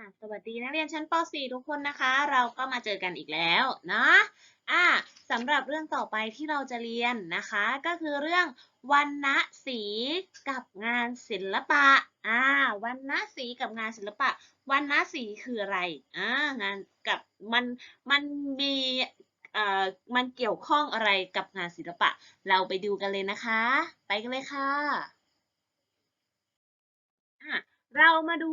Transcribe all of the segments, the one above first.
ค่ะสวัสดีนักเรียนชั้นป .4 ทุกคนนะคะ เราก็มาเจอกันอีกแล้วนะอ่าสำหรับเรื่องต่อไปที่เราจะเรียนนะคะ ก็คือเรื่องวรรณสีกับงานศิลปะอ่าวรรณสีกับงานศิลปะวรรณสีคืออะไรอ่างานกับมันมันมีเอ่อมันเกี่ยวข้องอะไรกับงานศิลปะ เราไปดูกันเลยนะคะ ไปกันเลยค่ะอะเรามาดู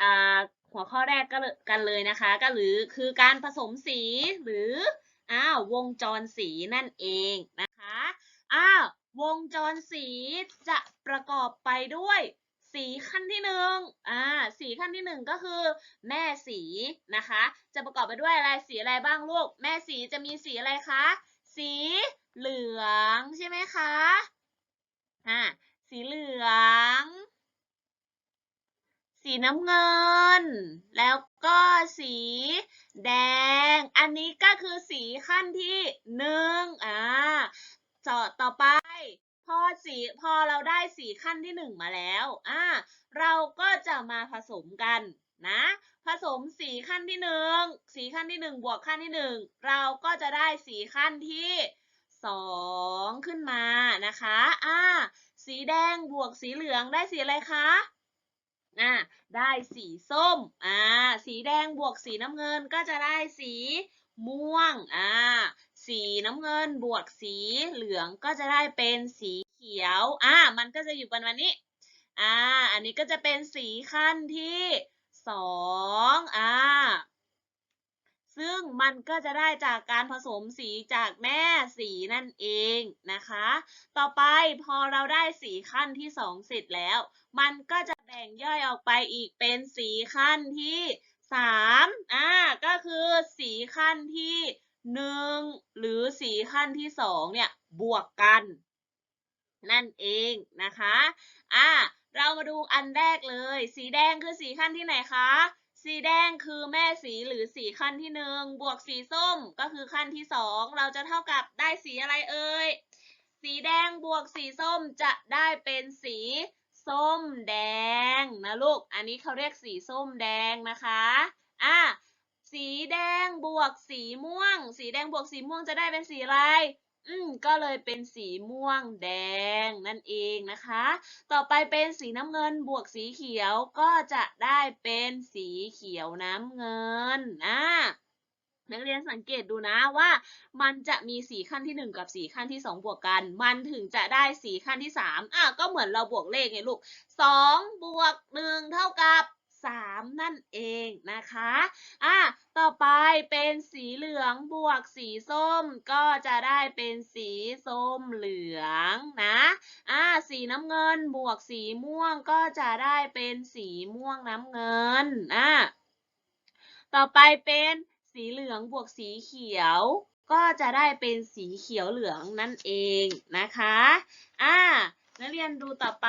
อ่า หัวข้อแรกก็กันเลยนะคะ ก็หรือคือการผสมสีหรืออ้าววงจรสีนั่นเองนะคะอ้าววงจรสีจะประกอบไปด้วยสีขั้นที่หนึ่งอ่า สีขั้นที่หนึ่งก็คือ แม่สีนะคะ จะประกอบไปด้วยอะไรสีอะไรบ้างลูก แม่สีจะมีสีอะไรคะ สีเหลืองใช่ไหมคะ อ่า สีเหลือง สีน้ำเงิน แล้วก็สีแดง อันนี้ก็คือสีขั้นที่หนึ่งอ่าต่อต่อไป พอสีพอเราได้สีขั้นที่หนึ่งมาแล้วอ่าเราก็จะมาผสมกันนะ ผสมสีขั้นที่หนึ่งสีขั้นที่หนึ่งบวกขั้นที่หนึ่งเราก็จะได้สีขั้นที่สองขึ้นมานะคะอ่าสีแดงบวกสีเหลืองได้สีอะไรคะ อ่าได้สีส้มอ่าสีแดงบวกสีน้ำเงินก็จะได้สีม่วงอ่าสีน้ำเงินบวกสีเหลืองก็จะได้เป็นสีเขียวอ่ามันก็จะอยู่ประมาณนี้อ่าอันนี้ก็จะเป็นสีขั้นที่สองอ่าซึ่งมันก็จะได้จากการผสมสีจากแม่สีนั่นเองนะคะ ต่อไปพอเราได้สีขั้นที่สองเสร็จแล้ว มันก็จะ แบ่งย่อยออกไปอีกเป็นสีขั้นที่สามอ่า ก็คือสีขั้นที่หนึ่งหรือสีขั้นที่สองเนี่ยบวกกัน นั่นเองนะคะ อ่า เรามาดูอันแรกเลย สีแดงคือสีขั้นที่ไหนคะ สีแดงคือแม่สีหรือสีขั้นที่หนึ่งบวกสีส้มก็คือขั้นที่สองเราจะเท่ากับได้สีอะไรเอ่ย สีแดงบวกสีส้มจะได้เป็นสี ส้มแดงนะลูก อันนี้เขาเรียกสีส้มแดงนะคะ อะ สีแดงบวกสีม่วง สีแดงบวกสีม่วงจะได้เป็นสีอะไร อืม ก็เลยเป็นสีม่วงแดงนั่นเองนะคะ ต่อไปเป็นสีน้ำเงินบวกสีเขียวก็จะได้เป็นสีเขียวน้ำเงิน อ่า นักเรียนสังเกตดูนะว่า มันจะมีสีขั้นที่หนึ่งกับสีขั้นที่สองบวกกัน มันถึงจะได้สีขั้นที่สามอะก็เหมือนเราบวกเลขไงลูกสองบวกหนึ่งเท่ากับสามนั่นเองนะคะอะต่อไปเป็นสีเหลืองบวกสีส้ม ก็จะได้เป็นสีส้มเหลืองนะอะสีน้ำเงินบวกสีม่วงก็จะได้เป็นสีม่วงน้ำเงินอะต่อไปเป็น สีเหลืองบวกสีเขียว ก็จะได้เป็นสีเขียวเหลืองนั่นเองนะคะอ่านักเรียนดูต่อไป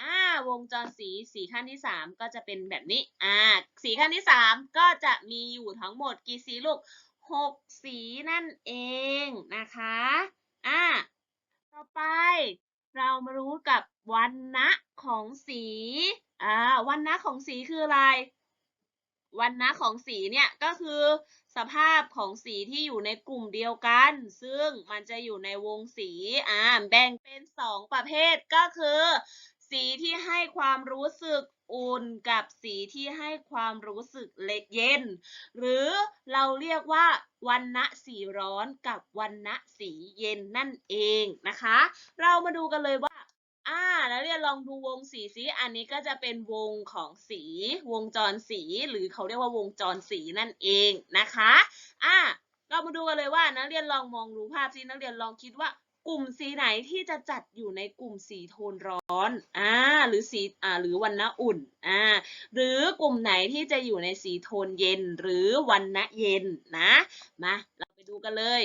อ่าวงจรสีสีขั้นที่สามก็จะเป็นแบบนี้อ่าสีขั้นที่สามก็จะมีอยู่ทั้งหมดกี่สีลูกหกสีนั่นเองนะคะอ่าต่อไปเรามารู้กับวันนะของสีอ่าวันนะของสีคืออะไร วันนะของสีเนี่ยก็คือสภาพของสีที่อยู่ในกลุ่มเดียวกัน ซึ่งมันจะอยู่ในวงสีอ่าแบ่งเป็นสองประเภทก็คือ สีที่ให้ความรู้สึกอุ่นกับสีที่ให้ความรู้สึกเล็กเย็น หรือเราเรียกว่าวันนะสีร้อนกับวันนะสีเย็นนั่นเองนะคะ เรามาดูกันเลยว่า อ่าแล้วเรียนลองดูวงสีซิอันนี้ก็จะเป็นวงของสี วงจรสี หรือเขาเรียกว่าวงจรสีนั่นเองนะคะอ่าเรามาดูกันเลยว่านักเรียนลองมองดูภาพซินักเรียนลองคิดว่ากลุ่มสีไหนที่จะจัดอยู่ในกลุ่มสีโทนร้อนอ่าหรือสีอ่าหรือวันนะอุ่นอ่าหรือกลุ่มไหนที่จะอยู่ในสีโทนเย็นหรือวันนะเย็นนะมาเราไปดูกันเลย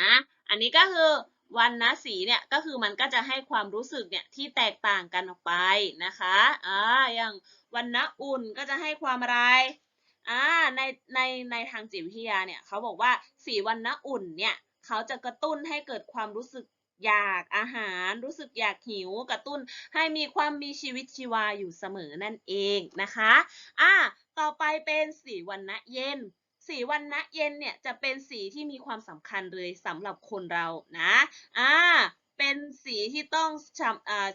นะ อันนี้ก็คือ วันนะสีเนี่ยก็คือมันก็จะให้ความรู้สึกเนี่ยที่แตกต่างกันออกไปนะคะอ่าอย่างวันนะอุ่นก็จะให้ความอะไรอ่าในในในทางจิตวิทยาเนี่ยเขาบอกว่าสีวันนะอุ่นเนี่ยเขาจะกระตุ้นให้เกิดความรู้สึกอยากอาหารรู้สึกอยากหิวกระตุ้นให้มีความมีชีวิตชีวาอยู่เสมอนั่นเองนะคะอะต่อไปเป็นสีวันนะเย็น สีวันนะเย็นเนี่ยจะเป็นสีที่มีความสำคัญเลยสำหรับคนเรานะอ่าเป็นสีที่ต้อง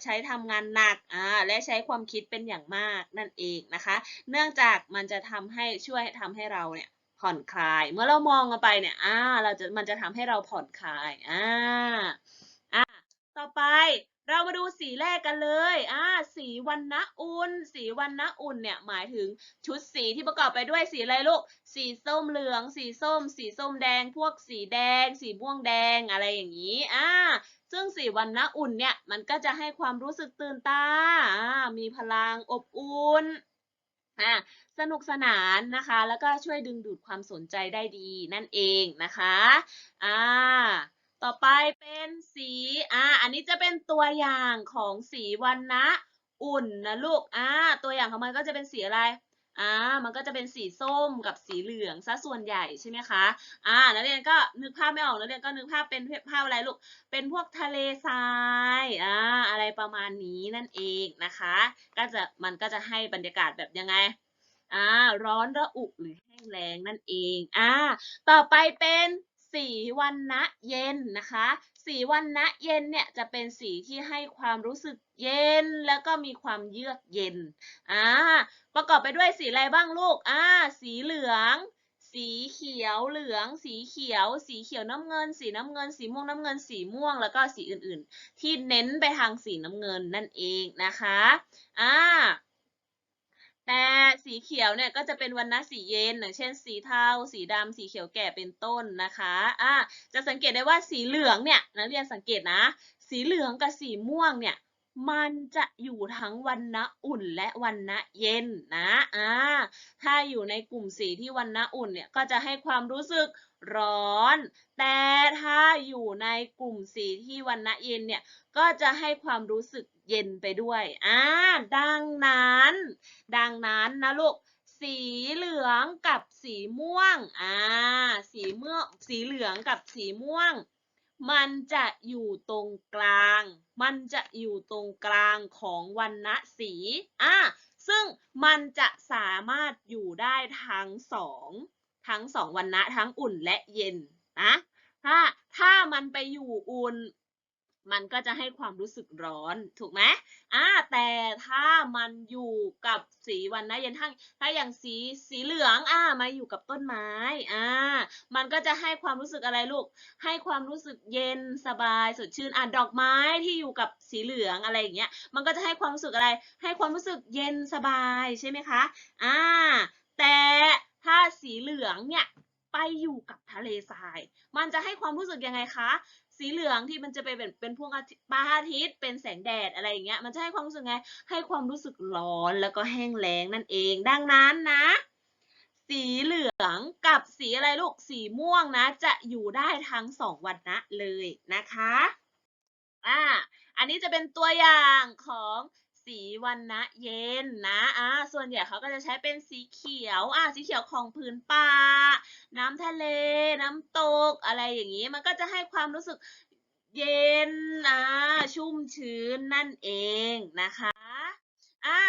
ใช้ทำงานหนักอ่าและใช้ความคิดเป็นอย่างมากนั่นเองนะคะ เนื่องจากมันจะทำให้ช่วยทำให้เราเนี่ยผ่อนคลาย เมื่อเรามองกันไปเนี่ยอ่าเราจะมันจะทำให้เราผ่อนคลายอ่าอ่าต่อไป มาดูสีแรกกันเลย อ่า สีวันนะอุ่น สีวันนะอุ่นเนี่ยหมายถึงชุดสีที่ประกอบไปด้วยสีอะไรลูก สีส้มเหลือง สีส้ม สีส้มแดง พวกสีแดง สีม่วงแดงอะไรอย่างนี้ อ่า ซึ่งสีวันนะอุ่นเนี่ยมันก็จะให้ความรู้สึกตื่นตา อ่า มีพลังอบอุ่นอ่าสนุกสนานนะคะ แล้วก็ช่วยดึงดูดความสนใจได้ดีนั่นเองนะคะ อ่า ต่อไปเป็นสี อ่า อันนี้จะเป็นตัวอย่างของสีวันนะอุ่นนะลูก อ่า ตัวอย่างของมันก็จะเป็นสีอะไร อ่า มันก็จะเป็นสีส้มกับสีเหลืองซะส่วนใหญ่ใช่ไหมคะ อ่า นักเรียนก็นึกภาพไม่ออก นักเรียนก็นึกภาพเป็นภาพอะไรลูก เป็นพวกทะเลทราย อ่า อะไรประมาณนี้นั่นเองนะคะ ก็จะ มันก็จะให้บรรยากาศแบบยังไง อ่า ร้อนระอุหรือแห้งแล้งนั่นเอง อ่า ต่อไปเป็น สีวันนะเย็นนะคะ สีวันนะเย็นเนี่ยจะเป็นสีที่ให้ความรู้สึกเย็นแล้วก็มีความเยือกเย็นอ่าประกอบไปด้วยสีอะไรบ้างลูกอ่าสีเหลือง สีเขียวเหลือง สีเขียว สีเขียวน้ำเงิน สีน้ำเงิน สีม่วงน้ำเงิน สีม่วงแล้วก็สีอื่นๆ ที่เน้นไปทางสีน้ำเงินนั่นเองนะคะอ่า แต่สีเขียวเนี่ยก็จะเป็นวันนะสีเย็นอย่างเช่น สีเทา สีดำสีเขียวแก่เป็นต้นนะคะอ่าจะสังเกตได้ว่าสีเหลืองเนี่ยนักเรียนสังเกตนะ สีเหลืองกับสีม่วงเนี่ยมันจะอยู่ทั้งวันนะอุ่นและวันนะเย็นนะอ่าถ้าอยู่ในกลุ่มสีที่วันนะอุ่นเนี่ยก็จะให้ความรู้สึกร้อน แต่ถ้าอยู่ในกลุ่มสีที่วันนะเย็นเนี่ยก็จะให้ความรู้สึก เย็นไปด้วยอ่าดังนั้น ดังนั้นนะลูก สีเหลืองกับสีม่วงอ่าสีเมื่อสีเหลืองกับสีม่วง มันจะอยู่ตรงกลาง มันจะอยู่ตรงกลางของวันนะสีอ่าซึ่งมันจะสามารถอยู่ได้ทั้งสองทั้งสองวันนะทั้งอุ่นและเย็นนะถ้าถ้ามันไปอยู่อุ่น มันก็จะให้ความรู้สึกร้อนถูกไหมอ่าแต่ถ้ามันอยู่กับสีวันนะเย็นทั้งถ้าอย่างสีสีเหลืองอ่ามาอยู่กับต้นไม้อ่ามันก็จะให้ความรู้สึกอะไรลูก ให้ความรู้สึกเย็นสบายสดชื่นอะดอกไม้ที่อยู่กับสีเหลืองอะไรอย่างเงี้ยมันก็จะให้ความรู้สึกอะไร ให้ความรู้สึกเย็นสบายใช่ไหมคะอ่าแต่ถ้าสีเหลืองเนี่ยไปอยู่กับทะเลทราย มันจะให้ความรู้สึกยังไงคะ สีเหลืองที่มันจะไปเป็นเป็นพวกอาอาทิตย์เป็นแสงแดดอะไรอย่างเงี้ยมันจะให้ความรู้สึกไงให้ความรู้สึกร้อนแล้วก็แห้งแล้งนั่นเอง ดังนั้นนะ สีเหลืองกับสีอะไรลูกสีม่วงนะ จะอยู่ได้ทั้งสองวันนะเลยนะคะอ่าอันนี้จะเป็นตัวอย่างของ สีวันนะเย็นนะอ่าส่วนใหญ่เขาก็จะใช้เป็นสีเขียวอ่าสีเขียวของพื้นป่า น้ำทะเล น้ำตก อะไรอย่างนี้ มันก็จะให้ความรู้สึกเย็นอ่าชุ่มชื้นนั่นเองนะคะอ่า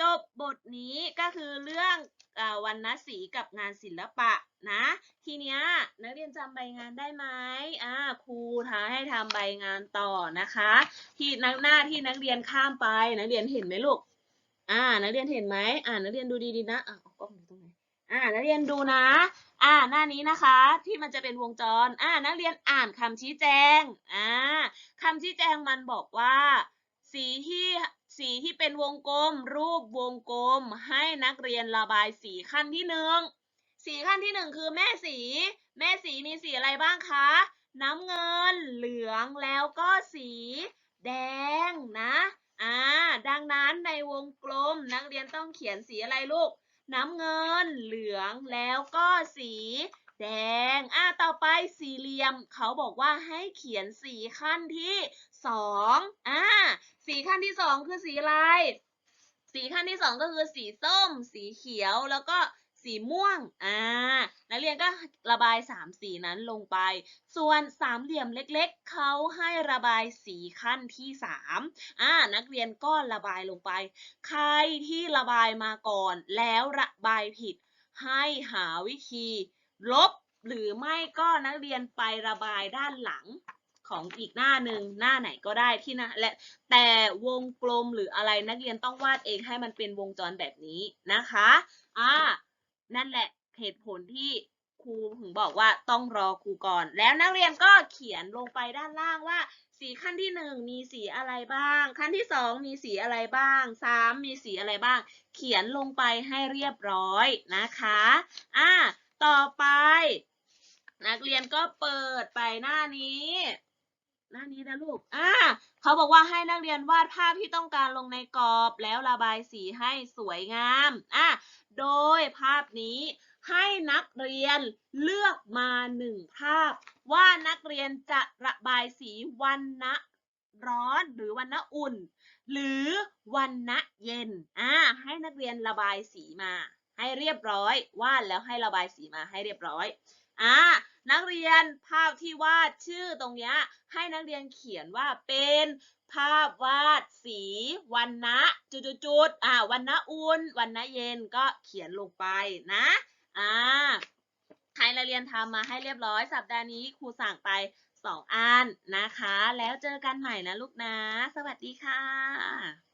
จบบทนี้ก็คือเรื่องอวรรณสีกับงานศิลปะนะ ทีเนี้ยนักเรียนจำใบงานได้ไหมอ่าครูท้าให้ทำใบงานต่อนะคะ ที่นักหน้าที่นักเรียนข้ามไปนักเรียนเห็นไหมลูกอ่านักเรียนเห็นไหมอ่านักเรียนดูดีๆนะอ่ากล้องดูตรงไหนอ่านักเรียนดูนะ อ่าหน้านี้นะคะที่มันจะเป็นวงจรอ่านักเรียนอ่านคำชี้แจงอ่าคำชี้แจงมันบอกว่า สีที่ สีที่เป็นวงกลม รูปวงกลม ให้นักเรียนระบายสีขั้นที่หนึ่งสีขั้นที่หนึ่งคือแม่สี แม่สีมีสีอะไรบ้างคะ น้ำเงิน เหลืองแล้วก็สีแดงนะอ่าดังนั้นในวงกลมนักเรียนต้องเขียนสีอะไรลูก น้ำเงิน เหลืองแล้วก็สีแดง อ่า ต่อไปสี่เหลี่ยม เขาบอกว่าให้เขียนสีขั้นที่ สองอ่าสีขั้นที่สองคือสีอะไร สีขั้นที่สองก็คือสีส้ม สีเขียวแล้วก็สสีม่วง อ่า นักเรียนก็ระบายสามสีนั้นลงไป ส่วนสามเหลี่ยมเล็กๆ เขาให้ระบายสีขั้นที่สามอ่า นักเรียนก็ระบายลงไป ใครที่ระบายมาก่อน แล้วระบายผิด ให้หาวิธี ลบ หรือไม่ก็นักเรียนไประบายด้านหลัง ของอีกหน้าหนึ่งหน้าไหนก็ได้ที่นะและแต่วงกลมหรืออะไรนักเรียนต้องวาดเองให้มันเป็นวงจรแบบนี้นะคะอ่านั่นแหละเหตุผลที่ครูถึงบอกว่าต้องรอครูก่อน แล้วนักเรียนก็เขียนลงไปด้านล่างว่า สีขั้นที่หนึ่งมีสีอะไรบ้าง ขั้นที่สองมีสีอะไรบ้างสามมีสีอะไรบ้าง เขียนลงไปให้เรียบร้อยนะคะอ่าต่อไป นักเรียนก็เปิดไปหน้านี้ หน้านี้นะลูก อ่า เขาบอกว่าให้นักเรียนวาดภาพที่ต้องการลงในกรอบแล้วระบายสีให้สวยงาม อ่า โดยภาพนี้ให้นักเรียนเลือกมาหนึ่งภาพ ว่านักเรียนจะระบายสีวันนะร้อนหรือวันนะอุ่น หรือวันนะเย็น อ่า ให้นักเรียนระบายสีมา ให้เรียบร้อย วาดแล้วให้ระบายสีมาให้เรียบร้อย อ่า นักเรียนภาพที่วาดชื่อตรงนี้ให้นักเรียนเขียนว่าเป็นภาพวาดสีวันนะจุดๆอ่าวันนะอุ่นวันนะเย็นก็เขียนลงไปนะอ่าให้นักเรียนทำมาให้เรียบร้อยสัปดาห์นี้ครูสั่งไปสองอันนะคะ แล้วเจอกันใหม่นะลูกนะ สวัสดีค่ะ